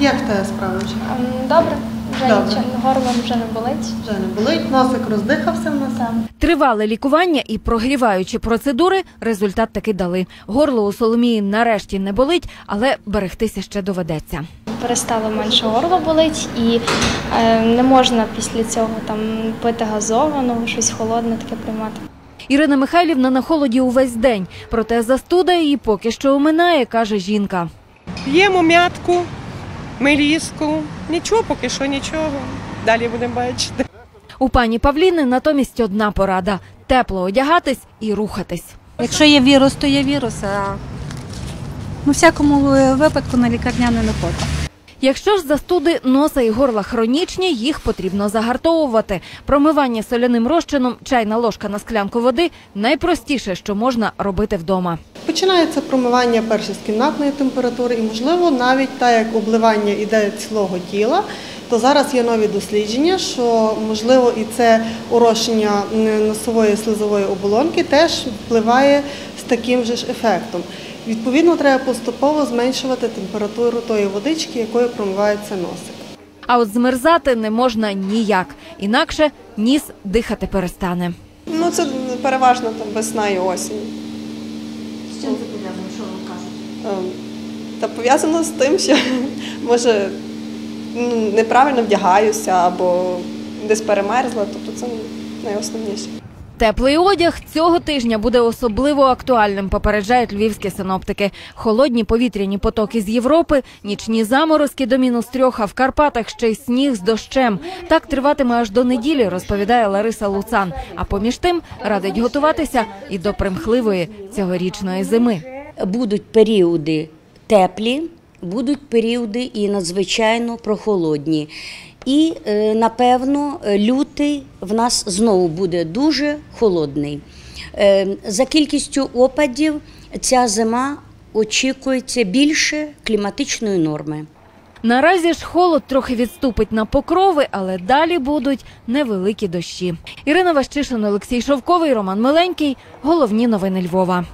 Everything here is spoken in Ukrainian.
Як в тебе справи? Ем, Добре, вже Добре. нічого, горло вже не болить. Вже не болить, носик роздихався в нас. Тривале лікування і прогріваючі процедури результат таки дали. Горло у Соломії нарешті не болить, але берегтися ще доведеться. Перестало менше горло болить і е, не можна після цього там пити газованого, щось холодне таке приймати. Ірина Михайлівна на холоді увесь день, проте застуда її поки що оминає, каже жінка. П'ємо м'ятку, меліску. Нічого, поки що нічого. Далі будемо бачити. У пані Павліни натомість одна порада тепло одягатись і рухатись. Якщо є вірус, то є вірус, а ну, всякому випадку на лікарняне не ходжу. Якщо ж застуди носа і горла хронічні, їх потрібно загартовувати. Промивання соляним розчином, чайна ложка на склянку води найпростіше, що можна робити вдома. Починається промивання перше з кімнатної температури і, можливо, навіть так як обливання іде цілого тіла, то зараз є нові дослідження, що можливо і це урощення носової слизової оболонки теж впливає з таким же ж ефектом. Відповідно, треба поступово зменшувати температуру тої водички, якою промивається носик. А от змерзати не можна ніяк, інакше ніс дихати перестане. Ну, це переважно там весна і осінь. З чим це пов'язано, що ви кажете? Ем, Та пов'язано з тим, що може ну, неправильно вдягаюся або десь перемерзла, тобто це найосновніше. Теплий одяг цього тижня буде особливо актуальним, попереджають львівські синоптики. Холодні повітряні потоки з Європи, нічні заморозки до мінус трьох, а в Карпатах ще й сніг з дощем. Так триватиме аж до неділі, розповідає Лариса Луцан. А поміж тим радить готуватися і до примхливої цьогорічної зими. будуть періоди теплі, будуть періоди і надзвичайно прохолодні. І, е, напевно, лютий в нас знову буде дуже холодний. Е, За кількістю опадів ця зима очікується більше кліматичної норми. Наразі ж холод трохи відступить на покрови, але далі будуть невеликі дощі. Ірина Ващишин, Олексій Шовковий, Роман Миленький. Головні новини Львова.